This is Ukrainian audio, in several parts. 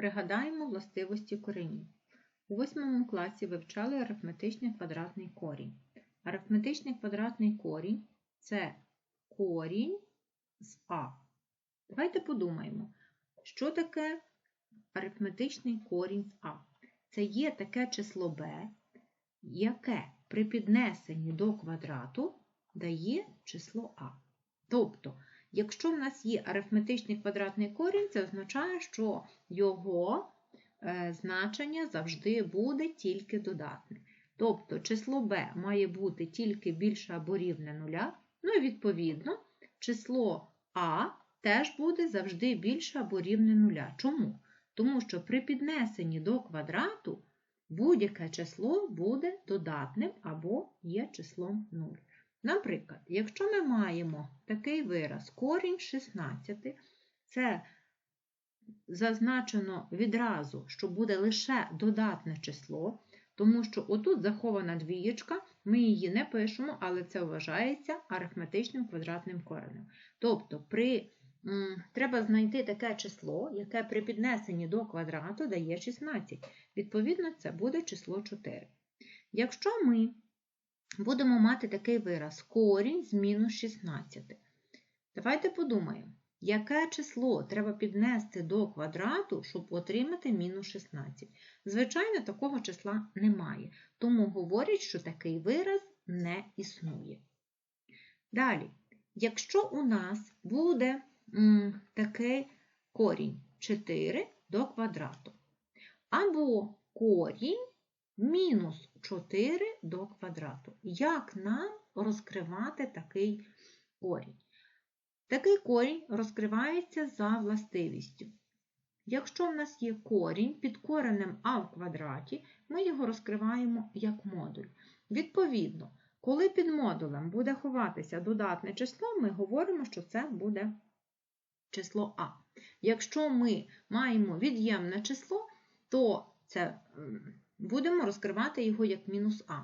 Пригадаємо властивості коренів. У восьмому класі вивчали арифметичний квадратний корінь. Арифметичний квадратний корінь це корінь з А. Давайте подумаємо, що таке арифметичний корінь з А. Це є таке число b, яке при піднесенні до квадрату дає число А. Тобто, якщо в нас є арифметичний квадратний корінь, це означає, що його е, значення завжди буде тільки додатне. Тобто число b має бути тільки більше або рівне нуля, ну і відповідно число А теж буде завжди більше або рівне нуля. Чому? Тому що при піднесенні до квадрату будь-яке число буде додатним або є числом 0. Наприклад, якщо ми маємо такий вираз корінь 16, це зазначено відразу, що буде лише додатне число, тому що отут захована двієчка, ми її не пишемо, але це вважається арифметичним квадратним коренем. Тобто, при, треба знайти таке число, яке при піднесенні до квадрату дає 16. Відповідно, це буде число 4. Якщо ми будемо мати такий вираз корінь з мінус 16. Давайте подумаємо, яке число треба піднести до квадрату, щоб отримати мінус 16. Звичайно, такого числа немає, тому говорять, що такий вираз не існує. Далі, якщо у нас буде м, такий корінь 4 до квадрату, або корінь мінус 4 до квадрату. Як нам розкривати такий корінь? Такий корінь розкривається за властивістю. Якщо в нас є корінь під коренем а в квадраті, ми його розкриваємо як модуль. Відповідно, коли під модулем буде ховатися додатне число, ми говоримо, що це буде число А. Якщо ми маємо від'ємне число, то це будемо розкривати його як мінус А.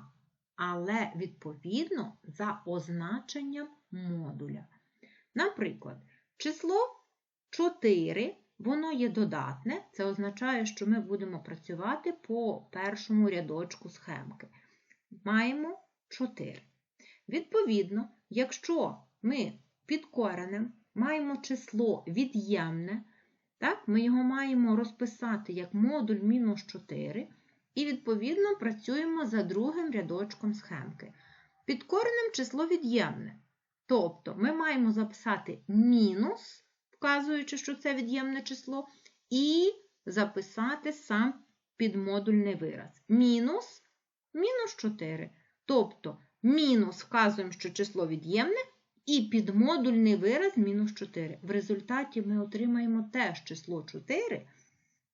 Але, відповідно, за означенням модуля. Наприклад, число 4, воно є додатне, це означає, що ми будемо працювати по першому рядочку схемки. Маємо 4. Відповідно, якщо ми під коренем маємо число від'ємне, так, ми його маємо розписати як модуль мінус 4, і, відповідно, працюємо за другим рядочком схемки. Під коренем число від'ємне. Тобто ми маємо записати мінус, вказуючи, що це від'ємне число, і записати сам підмодульний вираз. Мінус мінус 4. Тобто мінус вказуємо, що число від'ємне, і підмодульний вираз мінус 4. В результаті ми отримаємо теж число 4,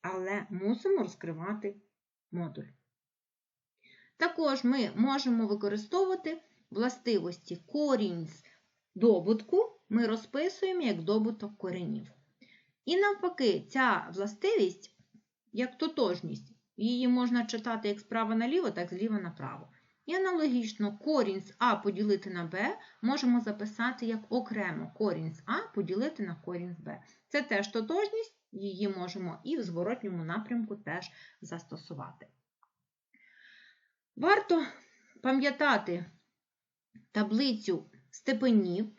але мусимо розкривати модуль. Також ми можемо використовувати властивості корінь з добутку, ми розписуємо як добуток коренів. І навпаки, ця властивість, як тотожність, її можна читати як справа наліво, так і зліва направо. І аналогічно корінь з А поділити на Б можемо записати як окремо корінь з А поділити на корінь з Б. Це теж тотожність, її можемо і в зворотньому напрямку теж застосувати. Варто пам'ятати таблицю степенів.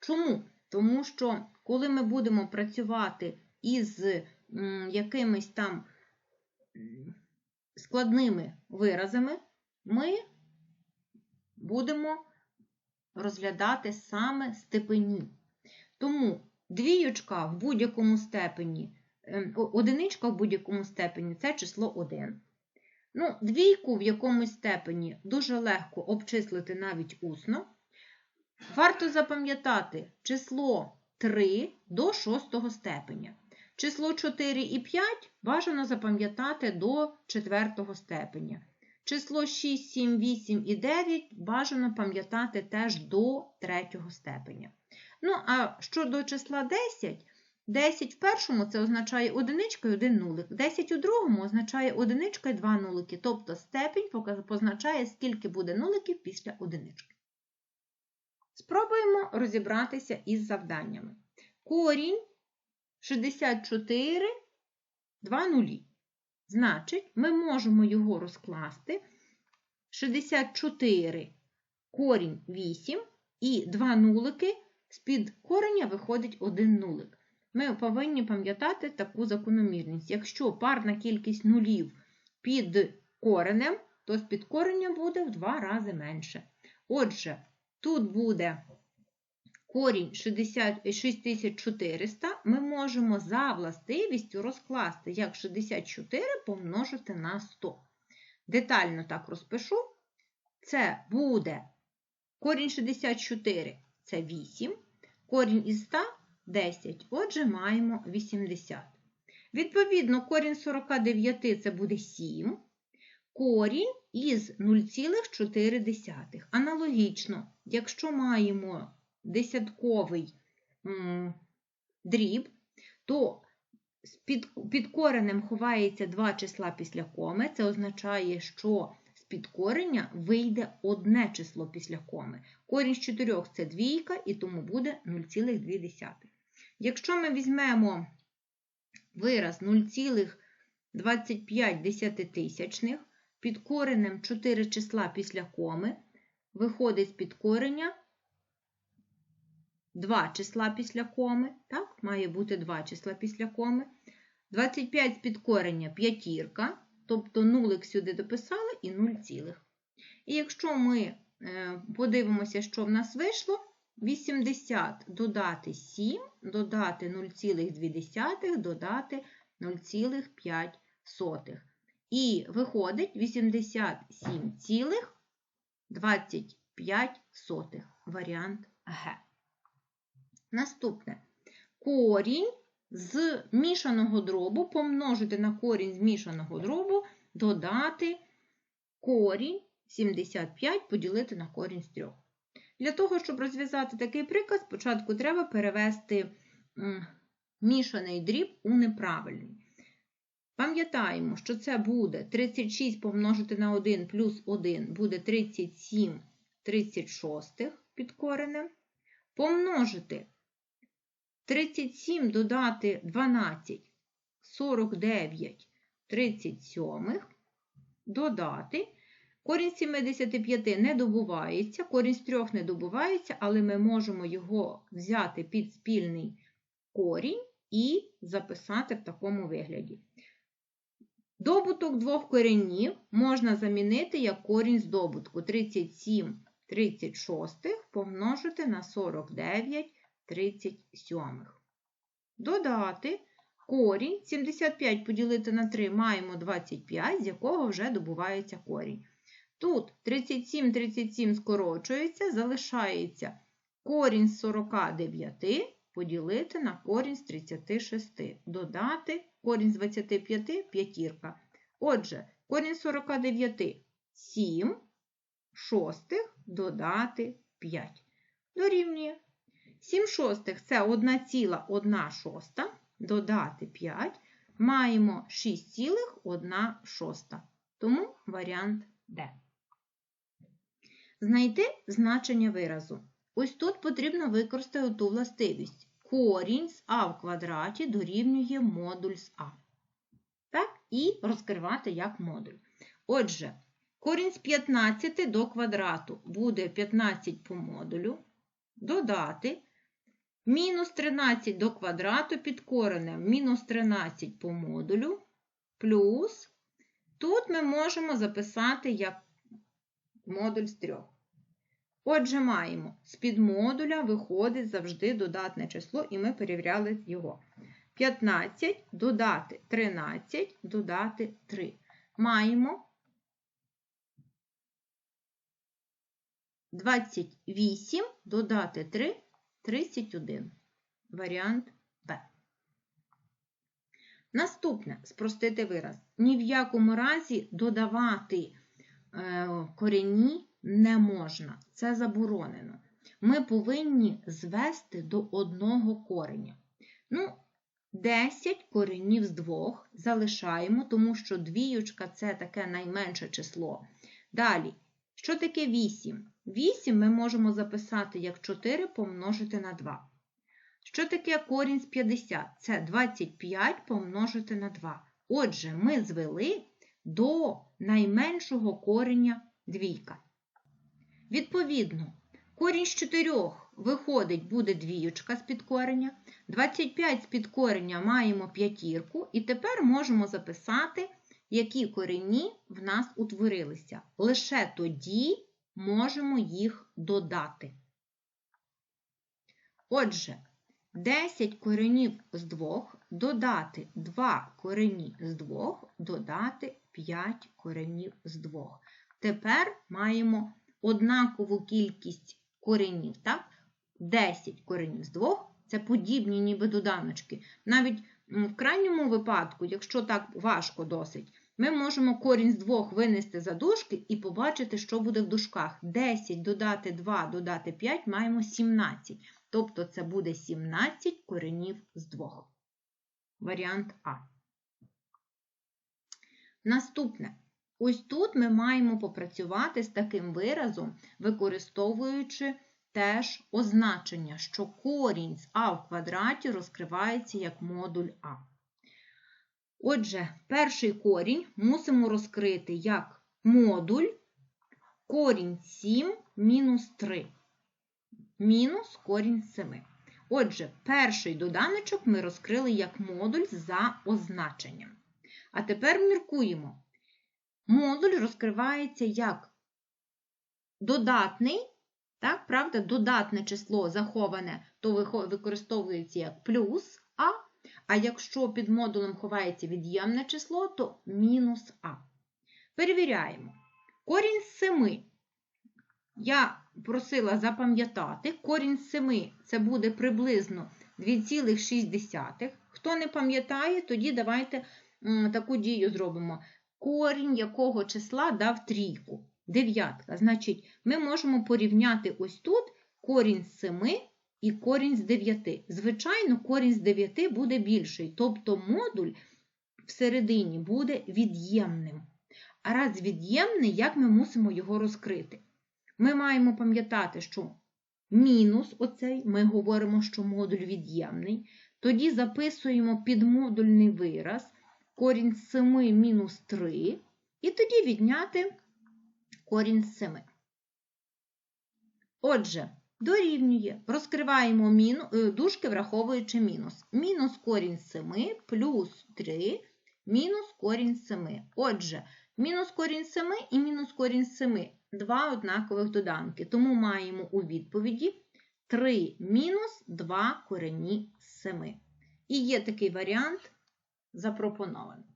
Чому? Тому що, коли ми будемо працювати із якимись там складними виразами, ми будемо розглядати саме степені. Тому двіючка в будь-якому степені, ем, одиничка в будь-якому степені це число 1. Ну, Двійку в якомусь степені дуже легко обчислити навіть усно. Варто запам'ятати число 3 до 6 степеня. Число 4 і 5 бажано запам'ятати до 4 степеня. Число 6, 7, 8 і 9 бажано пам'ятати теж до 3 степеня. Ну, а щодо числа 10, 10 в першому це означає одиничка і один нулик. 10 у другому означає одиничка і два нулики. Тобто степінь позначає, скільки буде нуликів після одинички. Спробуємо розібратися із завданнями. Корінь 64 2 нулі. Значить, ми можемо його розкласти 64 корінь 8 і 2 нулики, з-під кореня виходить 1 нулик. Ми повинні пам'ятати таку закономірність. Якщо парна кількість нулів під коренем, то з-під кореня буде в 2 рази менше. Отже, тут буде корінь 60 6400, ми можемо за властивістю розкласти як 64 помножити на 100. Детально так розпишу. Це буде корінь 64 це 8, корінь із 100 10. Отже, маємо 80. Відповідно, корінь 49 це буде 7. Корінь із 0,4. Аналогічно, якщо маємо десятковий дріб, то під, під коренем ховається два числа після коми. Це означає, що під кореня вийде одне число після коми. Корінь з 4 це двійка, і тому буде 0,2. Якщо ми візьмемо вираз 0,25 під коренем 4 числа після коми, виходить з під кореня 2 числа після коми, так, має бути 2 числа після коми. 25 з під корення п'ятірка, тобто нулик сюди дописали і 0 цілих. І якщо ми е, подивимося, що в нас вийшло, 80 додати 7, додати 0,2, додати 0,5. І виходить 87,25 варіант Г. Наступне. Корінь з мішаного дробу помножити на корінь з мішаного дробу, додати корінь 75 поділити на корінь з 3. Для того, щоб розв'язати такий приказ, спочатку треба перевести мішаний дріб у неправильний. Пам'ятаємо, що це буде 36 помножити на 1 плюс 1 буде 37 36 під коренем. Помножити 37 додати 12 49 37, додати. Корінь 75 не добувається, корінь з 3 не добувається, але ми можемо його взяти під спільний корінь і записати в такому вигляді. Добуток двох коренів можна замінити як корінь з добутку 37 36 помножити на 49 37. Додати корінь 75 поділити на 3 маємо 25, з якого вже добувається корінь. Тут 37, 37 скорочується, залишається корінь з 49 поділити на корінь з 36. Додати корінь з 25 п'ятірка. Отже, корінь з 49 7 шостих додати 5. Дорівнює. 7 шостих це 1,1 шоста, додати 5. Маємо 6,1 шоста. Тому варіант Д. Знайти значення виразу. Ось тут потрібно використати ту властивість. Корінь з а в квадраті дорівнює модуль з а. Так, І розкривати як модуль. Отже, корінь з 15 до квадрату буде 15 по модулю. Додати. Мінус 13 до квадрату під коренем мінус 13 по модулю. Плюс. Тут ми можемо записати як модуль з трьох. Отже, маємо з під модуля виходить завжди додатне число, і ми перевіряли його. 15 додати 13, додати 3. Маємо 28 додати 3 31. Варіант Б. Наступне спростити вираз. Ні в якому разі додавати е, корені не можна. Це заборонено. Ми повинні звести до одного кореня. Ну, 10 коренів з двох залишаємо, тому що двіючка це таке найменше число. Далі, що таке 8? 8 ми можемо записати як 4 помножити на 2. Що таке корінь з 50? Це 25 помножити на 2. Отже, ми звели до найменшого кореня двійка. Відповідно, корінь з 4 виходить, буде двіючка з підкореня. 25 з підкореня маємо п'ятірку, і тепер можемо записати, які корені в нас утворилися. Лише тоді можемо їх додати. Отже, 10 коренів з 2 додати 2 корені з 2, додати 5 коренів з 2. Тепер маємо однакову кількість коренів. Так? 10 коренів з 2 це подібні ніби доданочки. Навіть в крайньому випадку, якщо так важко досить, ми можемо корінь з 2 винести за дужки і побачити, що буде в дужках. 10 додати 2, додати 5 маємо 17. Тобто це буде 17 коренів з 2. Варіант А. Наступне. Ось тут ми маємо попрацювати з таким виразом, використовуючи теж означення, що корінь з а в квадраті розкривається як модуль А. Отже, перший корінь мусимо розкрити як модуль корінь 7 мінус 3. Мінус корінь 7. Отже, перший доданочок ми розкрили як модуль за означенням. А тепер міркуємо. Модуль розкривається як додатний, так, правда, додатне число заховане, то використовується як плюс А, а якщо під модулем ховається від'ємне число, то мінус А. Перевіряємо. Корінь з 7. Я просила запам'ятати, корінь з 7 це буде приблизно 2,6. Хто не пам'ятає, тоді давайте таку дію зробимо. Корінь якого числа дав трійку. Дев'ятка. Значить, ми можемо порівняти ось тут корінь з 7 і корінь з 9. Звичайно, корінь з 9 буде більший, тобто модуль всередині буде від'ємним. А раз від'ємний, як ми мусимо його розкрити? Ми маємо пам'ятати, що мінус оцей, ми говоримо, що модуль від'ємний. Тоді записуємо підмодульний вираз корінь з 7 мінус 3, і тоді відняти корінь з 7. Отже, дорівнює, розкриваємо міну, дужки, враховуючи мінус. Мінус корінь 7 плюс 3 мінус корінь 7. Отже, мінус корінь 7 і мінус корінь 7 два однакових доданки. Тому маємо у відповіді 3 мінус 2 корені з 7. І є такий варіант запропонований.